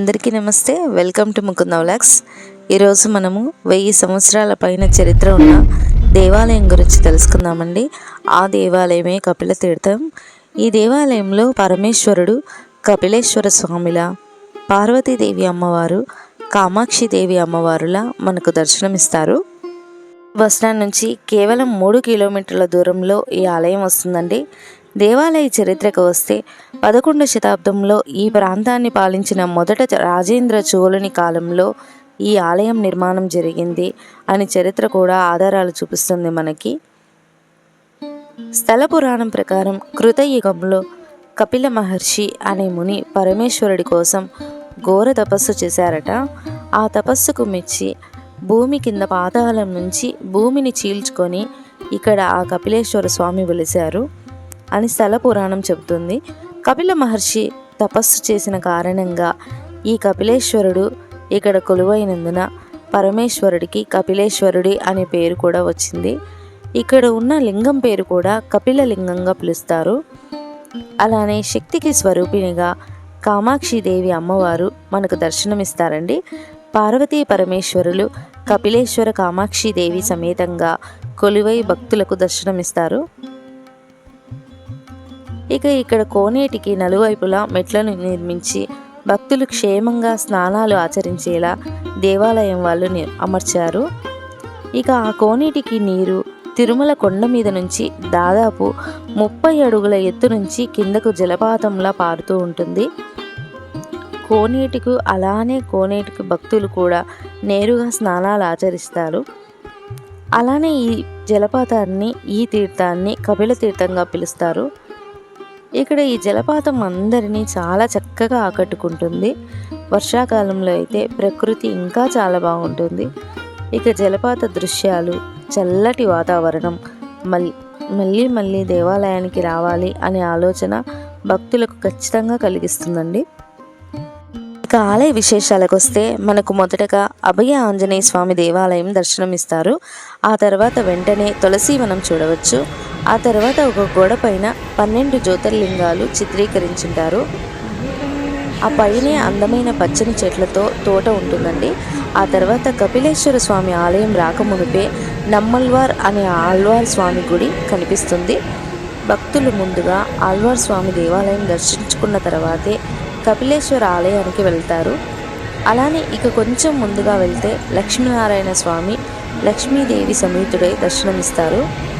అందరికీ నమస్తే. Welcome to Mukunda vlogs. ఈరోజు మనము వెయ్యి సంవత్సరాల పైన చరిత్ర ఉన్న దేవాలయం గురించి తెలుసుకుందామండి. ఆ దేవాలయమే కపిల తీర్థం. ఈ దేవాలయంలో పరమేశ్వరుడు కపిలేశ్వర స్వామిల పార్వతీదేవి అమ్మవారు కామాక్షిదేవి అమ్మవారులా మనకు దర్శనమిస్తారు. బస్ స్టాండ్ నుంచి కేవలం మూడు కిలోమీటర్ల దూరంలో ఈ ఆలయం వస్తుందండి. దేవాలయ చరిత్రకు వస్తే పదకొండు శతాబ్దంలో ఈ ప్రాంతాన్ని పాలించిన మొదట రాజేంద్ర చోళుని కాలంలో ఈ ఆలయం నిర్మాణం జరిగింది అని చరిత్ర కూడా ఆధారాలు చూపిస్తుంది మనకి. స్థల పురాణం ప్రకారం కృతయుగంలో కపిల మహర్షి అనే ముని పరమేశ్వరుడి కోసం ఘోర తపస్సు చేశారట. ఆ తపస్సుకు మెచ్చి భూమి కింద పాతాళం నుంచి భూమిని చీల్చుకొని ఇక్కడ ఆ కపిలేశ్వర స్వామి వెలిశారు. అని స్థల పురాణం చెబుతుంది. కపిల మహర్షి తపస్సు చేసిన కారణంగా ఈ కపిలేశ్వరుడు ఇక్కడ కొలువైనందున పరమేశ్వరుడికి కపిలేశ్వరుడి అనే పేరు కూడా వచ్చింది. ఇక్కడ ఉన్న లింగం పేరు కూడా కపిల లింగంగా పిలుస్తారు. అలానే శక్తికి స్వరూపిణిగా కామాక్షిదేవి అమ్మవారు మనకు దర్శనమిస్తారండి. పార్వతీ పరమేశ్వరులు కపిలేశ్వర కామాక్షిదేవి సమేతంగా కొలువై భక్తులకు దర్శనమిస్తారు. ఇక ఇక్కడ కోనేటికి నలువైపులా మెట్లను నిర్మించి భక్తులు క్షేమంగా స్నానాలు ఆచరించేలా దేవాలయం వాళ్ళు ని- అమర్చారు. ఇక ఆ కోనేటికి నీరు తిరుమల కొండ మీద నుంచి దాదాపు ముప్పై అడుగుల ఎత్తు నుంచి కిందకు జలపాతంలా పారుతూ ఉంటుంది. కోనేటికు అలానే కోనేటికి భక్తులు కూడా నేరుగా స్నానాలు ఆచరిస్తారు. అలానే ఈ జలపాతాన్ని ఈ తీర్థాన్ని కపిల తీర్థంగా పిలుస్తారు. ఇక్కడ ఈ జలపాతం అందరినీ చాలా చక్కగా ఆకట్టుకుంటుంది. వర్షాకాలంలో అయితే ప్రకృతి ఇంకా చాలా బాగుంటుంది. ఇక జలపాత దృశ్యాలు చల్లటి వాతావరణం మళ్ళీ మళ్ళీ మళ్ళీ దేవాలయానికి రావాలి అనే ఆలోచన భక్తులకు ఖచ్చితంగా కలిగిస్తుందండి. ఇక ఆలయ విశేషాలకు వస్తే మనకు మొదటగా అభయ ఆంజనేయ స్వామి దేవాలయం దర్శనమిస్తారు. ఆ తర్వాత వెంటనే తులసీవనం చూడవచ్చు. ఆ తర్వాత ఒక గోడ పైన పన్నెండు జ్యోతిర్లింగాలు చిత్రీకరించుంటారు. ఆ పైనే అందమైన పచ్చని చెట్లతో తోట ఉంటుందండి. ఆ తర్వాత కపిలేశ్వర స్వామి ఆలయం రాకమునిపే నమ్మల్వార్ అనే ఆళ్వార్ స్వామి గుడి కనిపిస్తుంది. భక్తులు ముందుగా ఆళ్వార్ స్వామి దేవాలయం దర్శించుకున్న తర్వాతే కపిలేశ్వర ఆలయానికి వెళ్తారు. అలానే ఇక కొంచెం ముందుగా వెళ్తే లక్ష్మీనారాయణ స్వామి లక్ష్మీదేవి సమేతుడై దర్శనమిస్తారు.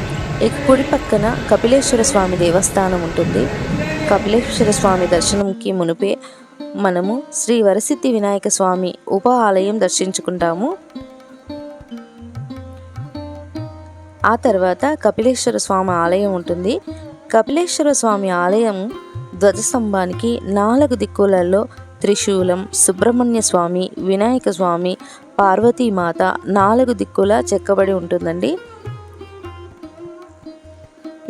కుడి పక్కన కపిలేశ్వర స్వామి దేవస్థానం ఉంటుంది. కపిలేశ్వర స్వామి దర్శనంకి మునిపే మనము శ్రీ వరసిద్ధి వినాయక స్వామి ఉప ఆలయం దర్శించుకుంటాము. ఆ తర్వాత కపిలేశ్వర స్వామి ఆలయం ఉంటుంది. కపిలేశ్వర స్వామి ఆలయం ధ్వజస్తంభానికి నాలుగు దిక్కులలో త్రిశూలం సుబ్రహ్మణ్య స్వామి వినాయక స్వామి పార్వతీమాత నాలుగు దిక్కులా చెక్కబడి ఉంటుందండి.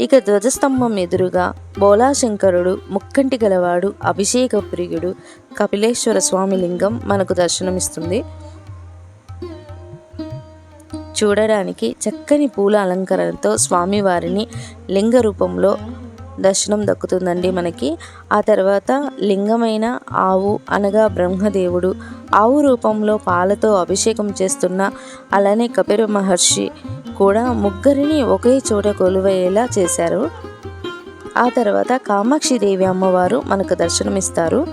ఇక ధ్వజస్తంభం ఎదురుగా బోలాశంకరుడు ముక్కంటి గలవాడు అభిషేక ప్రియుడు కపిలేశ్వర స్వామి లింగం మనకు దర్శనమిస్తుంది. చూడడానికి చక్కని పూల అలంకరణతో స్వామివారిని లింగ రూపంలో దర్శనం దక్కుతుందండి మనకి. ఆ తర్వాత లింగమైన ఆవు అనగా బ్రహ్మదేవుడు ఆవు రూపంలో పాలతో అభిషేకం చేస్తున్న అలానే కపిర మహర్షి కూడా ముగ్గురిని ఒకే చోట కొలువయ్యేలా చేశారు. ఆ తర్వాత కామాక్షిదేవి అమ్మవారు మనకు దర్శనమిస్తారు.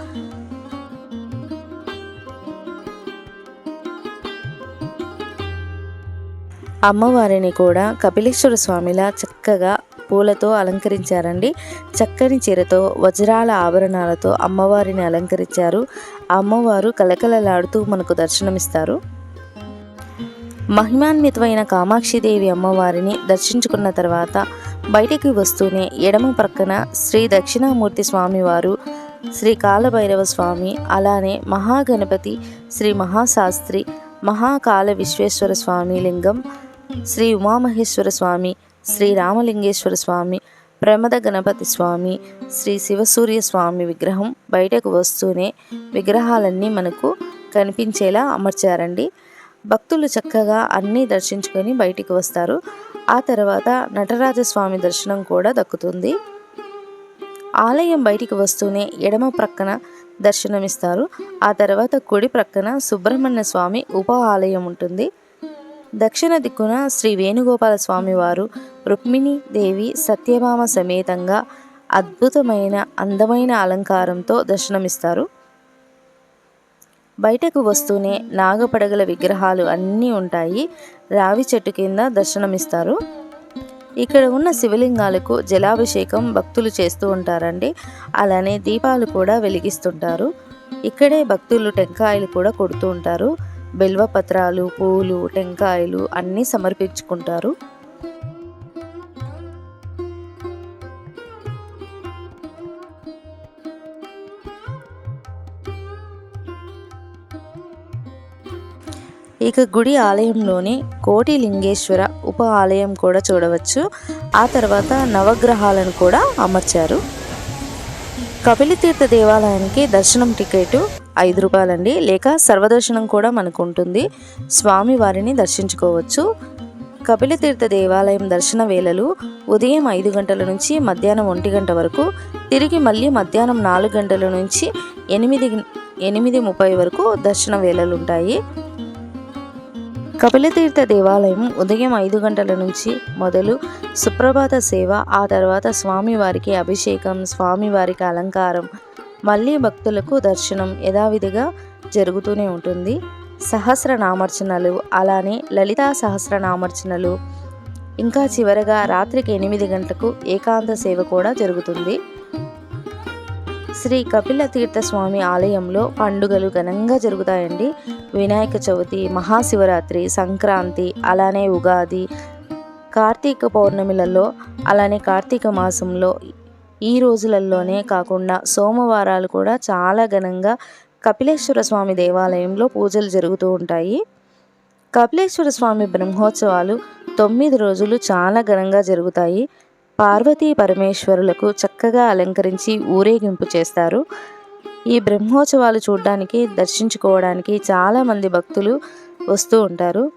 అమ్మవారిని కూడా కపిలేశ్వర స్వామిలా చక్కగా పూలతో అలంకరించారండి. చక్కని చీరతో వజ్రాల ఆభరణాలతో అమ్మవారిని అలంకరించారు. అమ్మవారు కలకలలాడుతూ మనకు దర్శనమిస్తారు. మహిమాన్వితమైన కామాక్షిదేవి అమ్మవారిని దర్శించుకున్న తర్వాత బయటికి వస్తూనే ఎడమ ప్రక్కన శ్రీ దక్షిణామూర్తి స్వామివారు శ్రీ కాలభైరవ స్వామి అలానే మహాగణపతి శ్రీ మహాశాస్త్రి మహాకాల విశ్వేశ్వర స్వామి లింగం శ్రీ ఉమామహేశ్వర స్వామి శ్రీ రామలింగేశ్వర స్వామి ప్రమద గణపతి స్వామి శ్రీ శివసూర్య స్వామి విగ్రహం బయటకు వస్తూనే విగ్రహాలన్నీ మనకు కనిపించేలా అమర్చారండి. భక్తులు చక్కగా అన్నీ దర్శించుకొని బయటికి వస్తారు. ఆ తర్వాత నటరాజస్వామి దర్శనం కూడా దక్కుతుంది. ఆలయం బయటికి వస్తూనే ఎడమ ప్రక్కన దర్శనమిస్తారు. ఆ తర్వాత కుడి ప్రక్కన సుబ్రహ్మణ్య స్వామి ఉప ఆలయం ఉంటుంది. దక్షిణ దిక్కున శ్రీ వేణుగోపాల స్వామి వారు రుక్మిణి దేవి సత్యభామ సమేతంగా అద్భుతమైన అందమైన అలంకారంతో దర్శనమిస్తారు. బయటకు వస్తూనే నాగపడగల విగ్రహాలు అన్నీ ఉంటాయి. రావి చెట్టు కింద దర్శనమిస్తారు. ఇక్కడ ఉన్న శివలింగాలకు జలాభిషేకం భక్తులు చేస్తూ ఉంటారండి. అలానే దీపాలు కూడా వెలిగిస్తుంటారు. ఇక్కడే భక్తులు టెంకాయలు కూడా కొడుతూ ఉంటారు. బెల్వపత్రాలు పూలు టెంకాయలు అన్నీ సమర్పించుకుంటారు. ఇక గుడి ఆలయంలోని కోటి లింగేశ్వర ఉప ఆలయం కూడా చూడవచ్చు. ఆ తర్వాత నవగ్రహాలను కూడా అమర్చారు. కపిలతీర్థ దేవాలయానికి దర్శనం టికెట్ ఐదు రూపాయలండి. లేక సర్వదర్శనం కూడా మనకు ఉంటుంది స్వామి వారిని దర్శించుకోవచ్చు. కపిలతీర్థ దేవాలయం దర్శన వేళలు ఉదయం ఐదు గంటల నుంచి మధ్యాహ్నం ఒంటి గంట వరకు తిరిగి మళ్ళీ మధ్యాహ్నం నాలుగు గంటల నుంచి ఎనిమిది ఎనిమిది ముప్పై వరకు దర్శన వేళలు ఉంటాయి కపిలతీర్థ దేవాలయం ఉదయం ఐదు గంటల నుంచి మొదలు సుప్రభాత సేవ ఆ తర్వాత స్వామివారికి అభిషేకం స్వామివారికి అలంకారం మళ్ళీ భక్తులకు దర్శనం యథావిధిగా జరుగుతూనే ఉంటుంది. సహస్రనామర్చనలు అలానే లలితా సహస్రనామర్చనలు. ఇంకా చివరగా రాత్రికి ఎనిమిది గంటలకు ఏకాంత సేవ కూడా జరుగుతుంది. శ్రీ కపిల తీర్థ స్వామి ఆలయంలో పండుగలు ఘనంగా జరుగుతాయండి. వినాయక చవితి మహాశివరాత్రి సంక్రాంతి అలానే ఉగాది కార్తీక పౌర్ణమిలలో అలానే కార్తీక మాసంలో ఈ రోజులలోనే కాకుండా సోమవారాలు కూడా చాలా ఘనంగా కపిలేశ్వర స్వామి దేవాలయంలో పూజలు జరుగుతూ ఉంటాయి. కపిలేశ్వర స్వామి బ్రహ్మోత్సవాలు తొమ్మిది రోజులు చాలా ఘనంగా జరుగుతాయి. పార్వతీ పరమేశ్వరులకు చక్కగా అలంకరించి ఊరేగింపు చేస్తారు. ఈ బ్రహ్మోత్సవాలు చూడడానికి దర్శించుకోవడానికి చాలామంది భక్తులు వస్తూ ఉంటారు.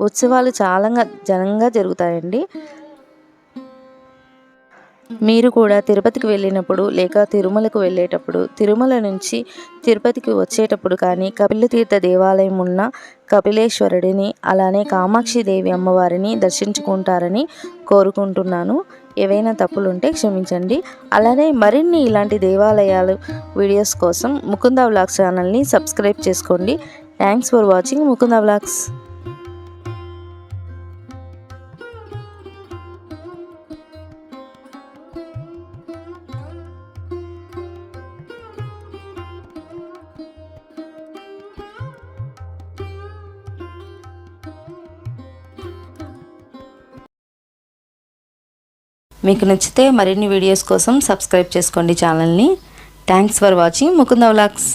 ఉత్సవాలు చాలా ఘనంగా జరుగుతాయండి. మీరు కూడా తిరుపతికి వెళ్ళినప్పుడు లేక తిరుమలకు వెళ్ళేటప్పుడు తిరుమల నుంచి తిరుపతికి వచ్చేటప్పుడు కానీ కపిలతీర్థ దేవాలయం ఉన్న కపిలేశ్వరుడిని అలానే కామాక్షి దేవి అమ్మవారిని దర్శించుకుంటారని కోరుకుంటున్నాను. ఏవైనా తప్పులుంటే క్షమించండి. అలానే మరిన్ని ఇలాంటి దేవాలయాలు వీడియోస్ కోసం ముకుంద వ్లాగ్స్ ఛానల్ని సబ్స్క్రైబ్ చేసుకోండి. Thanks for watching Mukunda vlogs మీకు నచ్చితే మరిన్ని వీడియోస్ కోసం సబ్స్క్రైబ్ చేసుకోండి ఛానల్ని thanks for watching Mukunda vlogs